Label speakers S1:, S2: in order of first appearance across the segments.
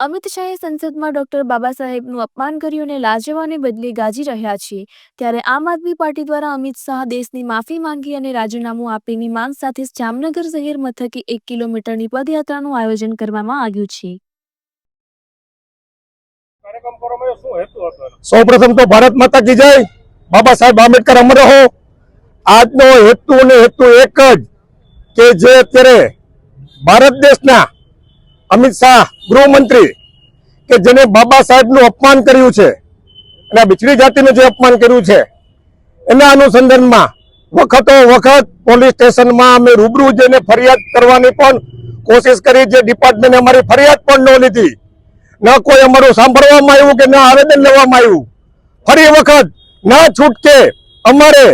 S1: અમિત શાહે સંસદમાં ડોક્ટર બાબા સાહેબનું અપમાન કર્યું અને લાજવાને બદલે ગાજી રહ્યા છે ત્યારે આમ આદમી પાર્ટી દ્વારા અમિત શાહ દેશની માફી માંગી અને રાજીનામું આપીની માંગ સાથે જામનગર શહેર મથકે એક કિલોમીટરની પદયાત્રાનું આયોજન કરવામાં આવ્યું છે
S2: કાર્યક્રમ કરવામાં આવ્યો? શું હેતુ હતો એનો?
S3: સૌ પ્રથમ તો ભારત માતા કી જય બાબા સાહેબ આંબેડકર અમર રહો આજનો હેતુ અને હેતુ એક જ કે જે અત્યારે ભારત દેશના અમિત શાહ, ગૃહમંત્રી, કે જેને બાબા સાહેબનું અપમાન કર્યું છે અને આ બિછડી જાતિનું જે અપમાન કર્યું છે, એના અનુસંધાનમાં વખતો વખત પોલીસ સ્ટેશનમાં અમે રૂબરૂ જઈને ફરિયાદ કરવાની પણ કોશિશ કરી, જે ડિપાર્ટમેન્ટે અમારી ફરિયાદ પણ ન લીધી. ન કોઈ અમારું સાંભળવામાં આવ્યું કે ન આવેદન લેવામાં આવ્યું. ફરી વખત ના છૂટકે અમારે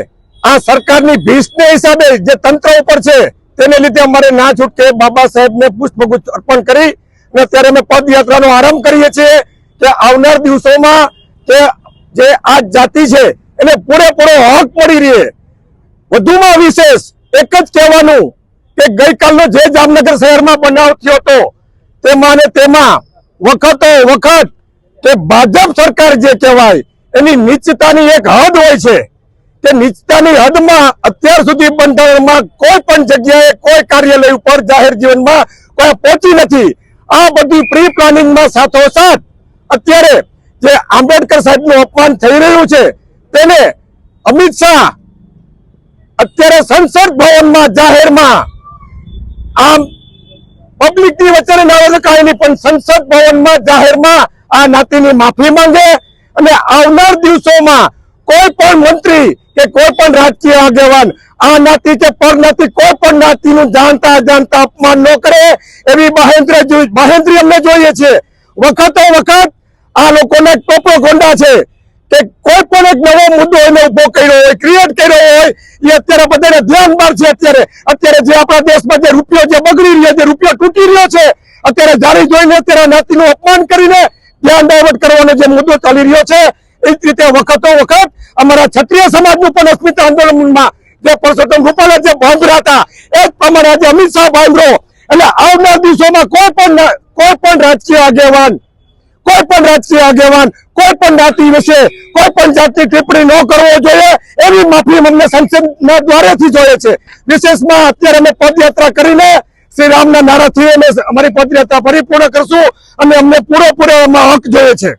S3: આ સરકારની ભીષને હિસાબે જે તંત્ર ઉપર છે તેને લીધે અમારે ના છૂટકે બાબા સાહેબને પુષ્પગુચ્છ અર્પણ કરી અને અત્યારે અમે પદયાત્રાનો આરંભ કરીએ છીએ કે આવનાર દિવસોમાં કે જે આ જાતિ છે, એને પૂરેપૂરો હક મળી રહે. વધુમાં વિશેષ એક જ કહેવાનું કે ગઈકાલનો જે જામનગર શહેરમાં બનાવ થયો હતો, તેમાં તેમાં વખતો વખત કે ભાજપ સરકાર જે કહેવાય, એની નીચતાની એક હદ હોય છે. કે નીચતાની હદમાં અત્યાર સુધી બંધારણમાં કોઈ પણ જગ્યાએ કોઈ કાર્યાલય ઉપર જાહેર જીવનમાં કોઈ પહોંચી નથી. આ બધી પ્રી પ્લાનિંગમાં સાથોસાથ અત્યારે જે આંબેડકર સાહેબનું અપમાન થઈ રહ્યું છે, તેને અમિત શાહ અત્યારે સંસદ ભવનમાં જાહેરમાં આમ પબ્લિકની વચ્ચે ના હોય પણ સંસદ ભવનમાં જાહેરમાં આ નાતીની માફી માંગે અને આવનાર દિવસોમાં કોઈ પણ મંત્રી કે કોઈ પણ રાજકીય આગેવાન આ નાતી કે પર નાતી કોઈ પણ નાતીનું જાણતા અજાણતા અપમાન ન કરે એવી મહેન્દ્ર બાહેન્દ્રી અમને જોઈએ છે. વખતો વખત આ લોકોને ટોપો ગોંડા છે કે કોઈ પણ એક નવો મુદ્દો એને ઊભો કર્યો હોય ક્રિએટ કર્યો હોય, એ અત્યારે બધાને ધ્યાન બહાર છે અત્યારે. અત્યારે જે આપણા દેશમાં જે રૂપિયો જે બગડી રહ્યો જે રૂપિયો તૂટી રહ્યો છે, અત્યારે જાણી જોઈને અત્યારે નાતીનું અપમાન કરીને ધ્યાન ડાયવર્ટ કરવાનો જે મુદ્દો ચાલી રહ્યો છે. રીતે વખતો વખત અમારા ક્ષત્રિય સમાજનું પણ અસ્મિતા આંદોલનમાં જે પરસોત્તમ રૂપાલા જે ભાંભરા હતા એ જ પ્રમાણે આજે અમિત શાહ ભાંભરો એટલે આવનાર દિવસોમાં કોઈ પણ કોઈ પણ રાજકીય આગેવાન, કોઈ પણ રાજકીય આગેવાન, કોઈ પણ જાતિ વિશે કોઈ પણ જાતની ટિપ્પણી ન કરવો જોઈએ, એવી માફી અમને સંસદના દ્વારેથી જોઈએ છે. વિશેષમાં અત્યારે અમે પદયાત્રા કરીને શ્રી રામના નારાથી અમે અમારી પદયાત્રા પરિપૂર્ણ કરશું. અને અમને પૂરેપૂરો એમાં હક જોઈએ છે.